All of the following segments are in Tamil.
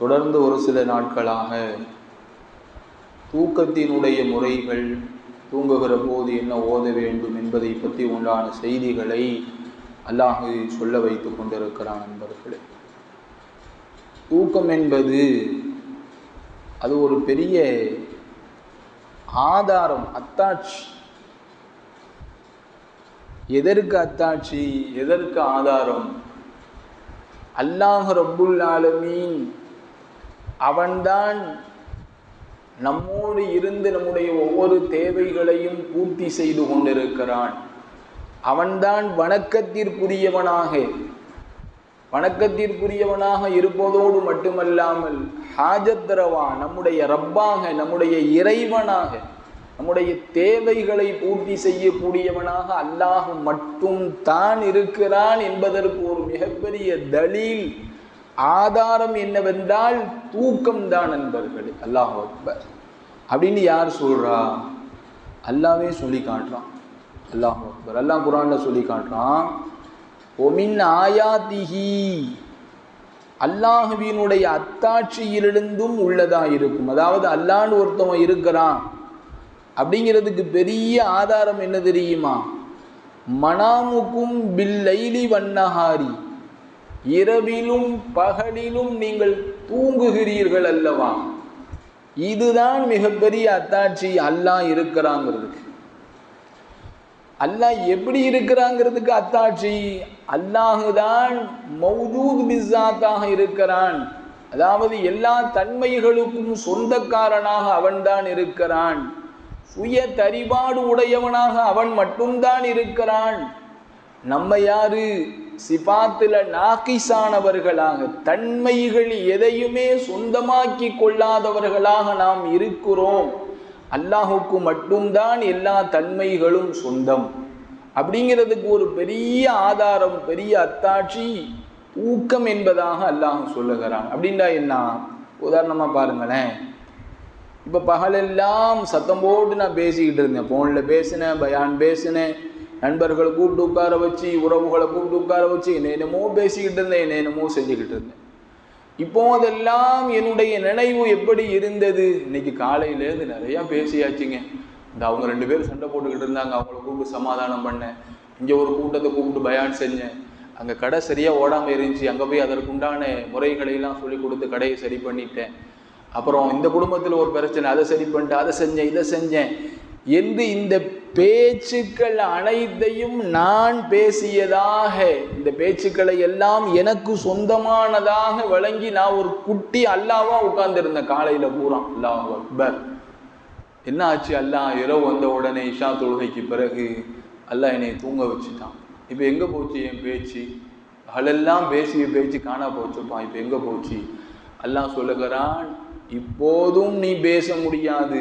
தொடர்ந்து ஒரு சில நாட்களாக தூக்கத்தினுடைய முறைகள் தூங்குகிற போது என்ன ஓத வேண்டும் என்பதை பற்றி உண்டான செய்திகளை அல்லாஹு சொல்ல வைத்து கொண்டிருக்கிறான் நண்பர்களே. தூக்கம் என்பது அது ஒரு பெரிய ஆதாரம் அத்தாட்சி. எதற்கு அத்தாட்சி எதற்கு ஆதாரம்? அல்லாஹ் ரப்புல் ஆலமீன் அவன்தான் நம்மோடு இருந்து நம்முடைய ஒவ்வொரு தேவைகளையும் பூர்த்தி செய்து கொண்டிருக்கிறான். அவன்தான் வணக்கத்திற்குரியவனாக வணக்கத்திற்குரியவனாக இருப்பதோடு மட்டுமல்லாமல் ஹாஜத்ரவா நம்முடைய ரப்பாக நம்முடைய இறைவனாக நம்முடைய தேவைகளை பூர்த்தி செய்யக்கூடியவனாக அல்லாஹ் மட்டும் தான் இருக்கிறான் என்பதற்கு ஒரு மிகப்பெரிய தலீல் ஆதாரம் என்னவென்றால் தூக்கம் தான் நண்பர்களே அல்லாஹ் அக்பர். அப்படின்னு யார் சொல்றா? அல்லாவே சொல்லி காட்டுறான். அல்லாஹ் அக்பர். அல்லாஹ் குரானில் சொல்லி காட்டுறான் ஒமின் ஆயாதிஹி அல்லாஹுவினுடைய அத்தாட்சியிலிருந்தும் உள்ளதா இருக்கும். அதாவது அல்லான்னு ஒருத்தவன் இருக்கிறான். அப்படிங்கிறதுக்கு பெரிய ஆதாரம் என்ன தெரியுமா? மனாமுக்கும் பில்லைலி வண்ணஹாரி இரவிலும் பகலிலும் நீங்கள் தூங்குகிறீர்கள் அல்லவா? இதுதான் மிகப்பெரிய அத்தாட்சி அல்லாஹ் இருக்கிறாங்கிறதுக்கு. அல்லாஹ் எப்படி இருக்கிறாங்கிறதுக்கு அத்தாட்சி? அல்லாஹுதான் மௌஜூத் பிஸாத்தாக இருக்கிறான். அதாவது எல்லா தன்மைகளுக்கும் சொந்தக்காரனாக அவன்தான் இருக்கிறான். சுய தரிபாடு உடையவனாக அவன் மட்டும்தான் இருக்கிறான். நம்ம யாரு? சிபாத்துல நாக்கிசானவர்களாக தன்மைகள் எதையுமே சொந்தமாக்கி கொள்ளாதவர்களாக நாம் இருக்கிறோம். அல்லாஹுக்கு மட்டும்தான் எல்லா தன்மைகளும் சொந்தம். அப்படிங்கிறதுக்கு ஒரு பெரிய ஆதாரம் பெரிய அத்தாட்சி ஊக்கம் என்பதாக அல்லாஹ் சொல்லுகிறான். அப்படின்னா என்ன? உதாரணமாக பாருங்களேன். இப்போ பகலெல்லாம் சத்தம் போட்டு நான் பேசிக்கிட்டு இருந்தேன். ஃபோனில் பேசினேன் பயான் பேசினேன். நண்பர்களை கூப்பிட்டு உட்கார வச்சு உறவுகளை கூப்பிட்டு உட்கார வச்சு என்னென்னமோ பேசிக்கிட்டு இருந்தேன் என்னென்னமோ செஞ்சுக்கிட்டு இருந்தேன். இப்போ அதெல்லாம் என்னுடைய நினைவு எப்படி இருந்தது? இன்னைக்கு காலையிலேருந்து நிறையா பேசியாச்சுங்க. இந்த அவங்க ரெண்டு பேரும் சண்டை போட்டுக்கிட்டு இருந்தாங்க அவங்கள கூப்பிட்டு சமாதானம் பண்ணேன். இங்கே ஒரு கூட்டத்தை கூப்பிட்டு பயான் செஞ்சேன். அங்கே கடை சரியாக ஓடாமல் இருந்துச்சு. அங்கே போய் அதற்குண்டான முறைகளையெல்லாம் சொல்லி கொடுத்து கடையை சரி பண்ணிட்டேன். அப்புறம் இந்த குடும்பத்தில் ஒரு பிரச்சனை அதை சரி பண்ணிட்டு அதை செஞ்சேன் இதை செஞ்சேன். என்று இந்த பேச்சுக்கள் அனைத்தையும் நான் பேசியதாக இந்த பேச்சுக்களை எல்லாம் எனக்கு சொந்தமானதாக வழங்கி நான் ஒரு குட்டி அல்லாவா உட்கார்ந்துருந்தேன் காலையில பூரா. அல்லாஹ் அக்பர். என்ன ஆச்சு? அல்லாஹ் இரவு வந்த உடனே இஷா தொழுகைக்கு பிறகு அல்லாஹ் என்னை தூங்க வச்சுட்டான். இப்போ எங்கே போச்சு என் பேச்சு? அதெல்லாம் பேசிய பேச்சு காணா போச்சுப்பா இப்போ எங்கே போச்சு? அல்லாஹ் சொல்லுகிறான் இப்போதும் நீ பேச முடியாது.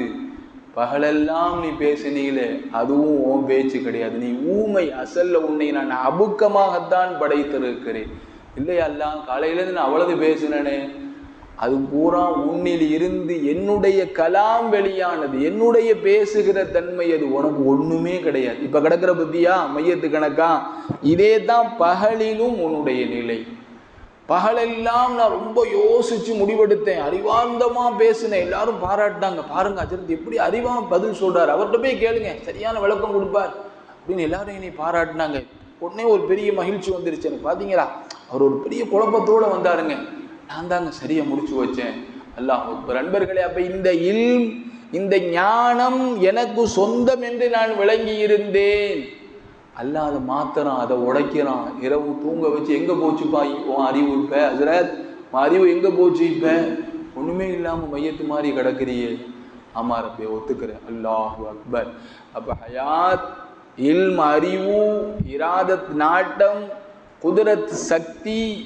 பகலெல்லாம் நீ பேசினீங்களே அதுவும் உன் பேச்சு கிடையாது. நீ ஊமை அசல்ல உன்னை நான் அபுக்கமாகத்தான் படைத்திருக்கிறேன். இல்லையெல்லாம் காலையிலேருந்து நான் அவ்வளவு பேசினேனே. அது பூரா உன்னில் இருந்து என்னுடைய கலாம் வெளியானது என்னுடைய பேசுகிற தன்மை அது உனக்கு ஒண்ணுமே கிடையாது. இப்ப கிடக்கிற புத்தியா மையத்து கணக்கா? இதே தான் பகலிலும் உன்னுடைய நிலை. பகலெல்லாம் நான் ரொம்ப யோசித்து முடிவெடுத்தேன். அறிவார்ந்தமாக பேசினேன். எல்லாரும் பாராட்டினாங்க. பாருங்க அஜரத் எப்படி அறிவா பதில் சொல்கிறார் அவர்கிட்ட போய் கேளுங்க. சரியான விளக்கம் கொடுப்பார். அப்படின்னு எல்லாரும் என்னை பாராட்டினாங்க. உடனே ஒரு பெரிய மகிழ்ச்சி வந்துருச்சு. எனக்கு பார்த்தீங்களா அவர் ஒரு பெரிய குழப்பத்தோடு வந்தாருங்க. நான் தாங்க சரியாக முடிச்சு வச்சேன். அல்லாஹ் நண்பர்களே அப்போ இந்த இல் இந்த ஞானம் எனக்கு சொந்தம் என்று நான் விளங்கி இருந்தேன் அல்லாத அதை மாத்துறான் அதை உடைக்கிறான். இரவு தூங்க வச்சு எங்க போச்சுப்பா உன் அறிவு இப்ப ஹசரத் உன் அறிவு எங்க போச்சு இப்ப? ஒண்ணுமே இல்லாம மையத்து மாதிரி கிடக்குறியே. ஆமா ரப்பே ஒத்துக்கிறேன். அல்லாஹு அக்பர். அப்ப ஹயாத் இல்ம் அறிவு இராதத் நாட்டம் குதிரத் சக்தி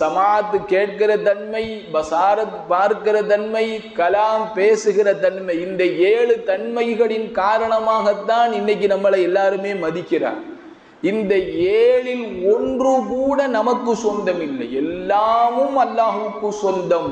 சமாத்து கேட்கிற தன்மை பசாரத் பார்க்கிற தன்மை கலாம் பேசுகிற தன்மை இந்த ஏழு தன்மைகளின் காரணமாகத்தான் இன்னைக்கு நம்மளை எல்லாருமே மதிக்கிறார். இந்த ஏழில் ஒன்று கூட நமக்கு சொந்தம் இல்லை எல்லாமும் அல்லாஹுக்கு சொந்தம்.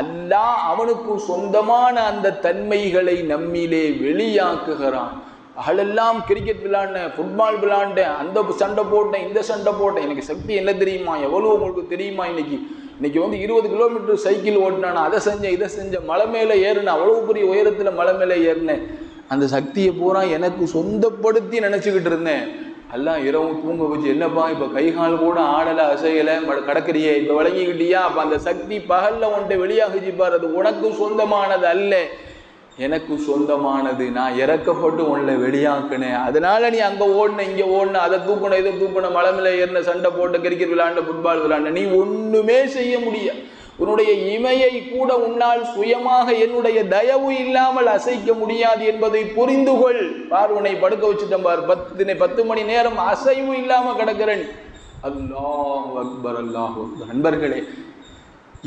அல்லாஹ் அவனுக்கு சொந்தமான அந்த தன்மைகளை நம்மிலே வெளியாக்குகிறான். அகலெல்லாம் கிரிக்கெட் விளாண்டேன் ஃபுட்பால் விளாண்ட அந்த சண்டை போட்டேன் இந்த சண்டை போட்டேன் எனக்கு சக்தி என்ன தெரியுமா? எவ்வளோ உங்களுக்கு தெரியுமா இன்னைக்கு? இன்னைக்கு வந்து இருபது கிலோமீட்டர் சைக்கிள் ஓட்டினான் அதை செஞ்சேன் இதை செஞ்சேன் மலை மேலே ஏறினேன் அவ்வளோ பெரிய உயரத்தில் மலை மேலே ஏறினேன். அந்த சக்தியை பூரா எனக்கு சொந்தப்படுத்தி நினச்சிக்கிட்டு இருந்தேன். எல்லாம் இரவும் தூங்க வச்சு என்னப்பா இப்போ கை கால் கூட ஆடலை அசையலை கடற்கரியே இப்போ விளங்கிக்கிட்டியா? அப்போ அந்த சக்தி பகலில் ஒன்றை வெளியாகுச்சு பாரு அது உனக்கு சொந்தமானது அல்ல. எனக்கு சொந்தமானது நான் இறக்கப்பட்டு உன்னை வெளியாக்குனேன். அதனால நீ அங்கே ஓடின இங்கே ஓடின அதை தூக்கணும் இதை தூக்கணும் மலை மேலே ஏறின சண்டை போட்டு கிரிக்கெட் விளையாண்ட ஃபுட்பால் விளையாண்ட நீ ஒன்றுமே செய்ய முடியாது உன்னுடைய இமையை கூட உன்னால் சுயமாக என்னுடைய தயவு இல்லாமல் அசைக்க முடியாது என்பதை புரிந்து கொள். பார் உன்னை படுக்க வச்சுட்டேன் பார். பத்து பத்து மணி நேரம் அசைவு இல்லாம கிடக்கிறேன். அல்லாஹ் அக்பர் அல்லாஹ் நண்பர்களே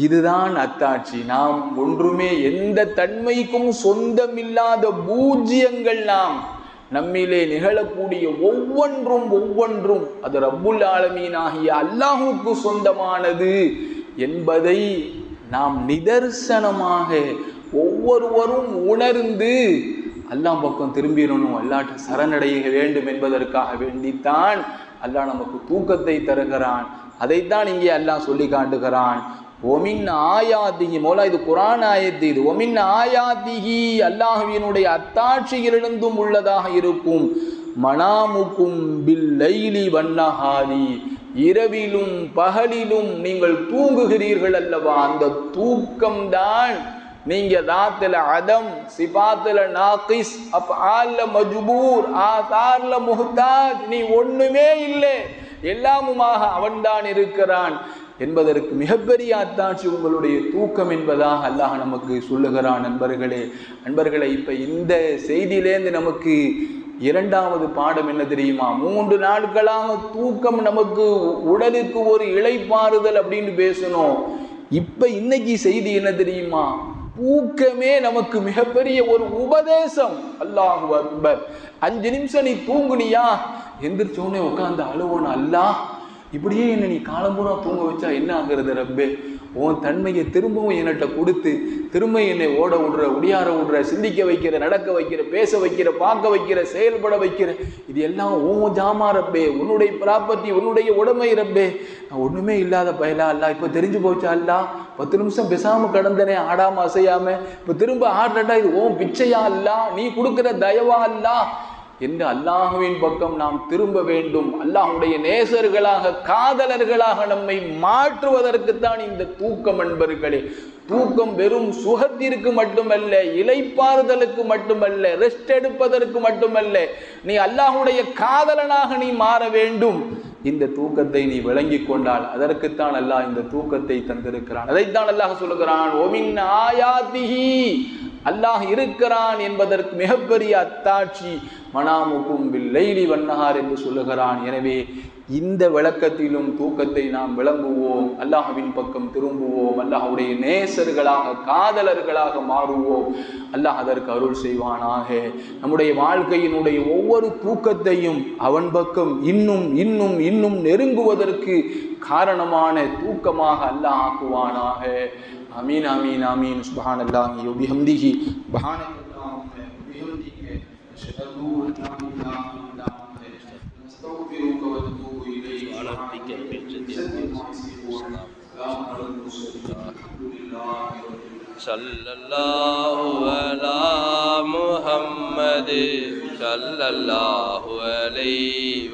இதுதான் அத்தாட்சி. நாம் ஒன்றுமே எந்த தன்மைக்கும் சொந்தமில்லாத பூஜ்யங்கள் நாம் நம்மிலே நிகழக்கூடிய ஒவ்வொன்றும் ஒவ்வொன்றும். அது ரப்புல் ஆலமீன் ஆகிய அல்லாஹுக்கு சொந்தமானது. என்பதை நாம் நிதர்சனமாக ஒவ்வொருவரும் உணர்ந்து அல்லாஹ் பக்கம் திரும்பிடணும் அல்லாட்ட சரணடைய வேண்டும் என்பதற்காக வேண்டித்தான் அல்லாஹ் நமக்கு தூக்கத்தை தருகிறான். அதைத்தான் இங்கே அல்லாஹ் சொல்லி காட்டுகிறான். ஒமின் ஆயாத்திகி மோலா இது குரான் ஆயத்து இது. ஒமின் ஆயாத்திகி அல்லாஹுவினுடைய அத்தாட்சியிலிருந்தும் உள்ளதாக இருக்கும். மனாமுக்கும் பில் லைலி வண்ணஹாரி இரவிலும் பகலிலும் நீங்கள் தூங்குகிறீர்கள் அல்லவா? அந்த தூக்கம்தான் நீங்க தாத்துல அதம் சிபாத்துல நாக்கிஸ் அப் ஆல்ல மஜ்பூர் ஆசார்ல முஹ்தாஜ் நீ ஒண்ணுமே இல்லை. எல்லாமுமாக அவன்தான் இருக்கிறான் என்பதற்கு மிகப்பெரிய அத்தாட்சி உங்களுடைய தூக்கம் என்பதாக அல்லாஹ் நமக்கு சொல்லுகிறான் நண்பர்களே. நண்பர்களே இப்ப இந்த செய்தியிலேருந்து நமக்கு இரண்டாவது பாடம் என்ன தெரியுமா? மூன்று நாட்களாக தூக்கம் நமக்கு உடலுக்கு ஒரு இழைப்பாறுதல் அப்படின்னு பேசணும். இப்ப இன்னைக்கு செய்தி என்ன தெரியுமா? தூக்கமே நமக்கு மிகப்பெரிய ஒரு உபதேசம். அல்லாஹு அக்பர். அஞ்சு நிமிஷம் நீ தூங்குனியா? எந்திரிச்சோடனே உட்காந்து அழுவோன்னு அல்லாஹ் இப்படியே என்னை நீ காலம்பூரா தூங்க வச்சா என்ன ஆகுறது ரப்பே? உன் தன்மையை திரும்பவும் என்கிட்ட கொடுத்து திரும்ப என்னை ஓட விடுற உடியார விடுற சிந்திக்க வைக்கிற நடக்க வைக்கிற பேச வைக்கிற பார்க்க வைக்கிற செயல்பட வைக்கிற இது எல்லாம் உன் ஜாமா ரப்பே. உன்னுடைய ப்ராப்பர்ட்டி உன்னுடைய உடமை ரப்பே. நான் ஒண்ணுமே இல்லாத பயலா அல்ல. இப்போ தெரிஞ்சு போச்சா அல்ல? பத்து நிமிஷம் பேசாம கடந்தனே ஆடாம அசையாம. இப்போ திரும்ப ஆடுறடா இது ஓன் பிச்சையா அல்ல? நீ கொடுக்குற தயவா அல்ல? என்று அல்லாஹுவின் பக்கம் நாம் திரும்ப வேண்டும். அல்லாஹுடைய நேசர்களாக காதலர்களாக நம்மை மாற்றுவதற்குத்தான் இந்த தூக்கம் என்பர்களே தூக்கம் வெறும் சுகத்திற்கு மட்டுமல்ல இலைப்பாறுதலுக்கு மட்டுமல்ல ரெஸ்ட் எடுப்பதற்கு மட்டுமல்ல. நீ அல்லாஹுடைய காதலனாக நீ மாற வேண்டும். இந்த தூக்கத்தை நீ விளங்கி கொண்டால் அதற்குத்தான் அல்லாஹ் இந்த தூக்கத்தை தந்திருக்கிறான். அதைத்தான் அல்லாஹ் சொல்லுகிறான் ஒமின் ஆயாதிஹி அல்லாஹ் இருக்கிறான் என்பதற்கு மிகப்பெரிய அத்தாட்சி. மனாமுக்கும் லைலி வண்ணஹார் என்று சொல்லுகிறான். எனவே இந்த விளக்கத்திலும் தூக்கத்தை நாம் விளங்குவோம். அல்லாஹவின் பக்கம் திரும்புவோம். அல்லாஹ்வுடைய நேசர்களாக காதலர்களாக மாறுவோம். அல்லாஹ் அதற்கு அருள் செய்வானாக. நம்முடைய வாழ்க்கையினுடைய ஒவ்வொரு தூக்கத்தையும் அவன் பக்கம் இன்னும் இன்னும் இன்னும் நெருங்குவதற்கு காரணமான தூக்கமாக அல்லாஹ் ஆக்குவானாக. அமீன் அமீன் அமீன் சுபான் அல்லாஹி வபிஹம்திஹி பஹான شأنه الحمد العظيم نستغفرك ونتوب إليك على ربك بالجد صلى الله على محمد صلى الله عليه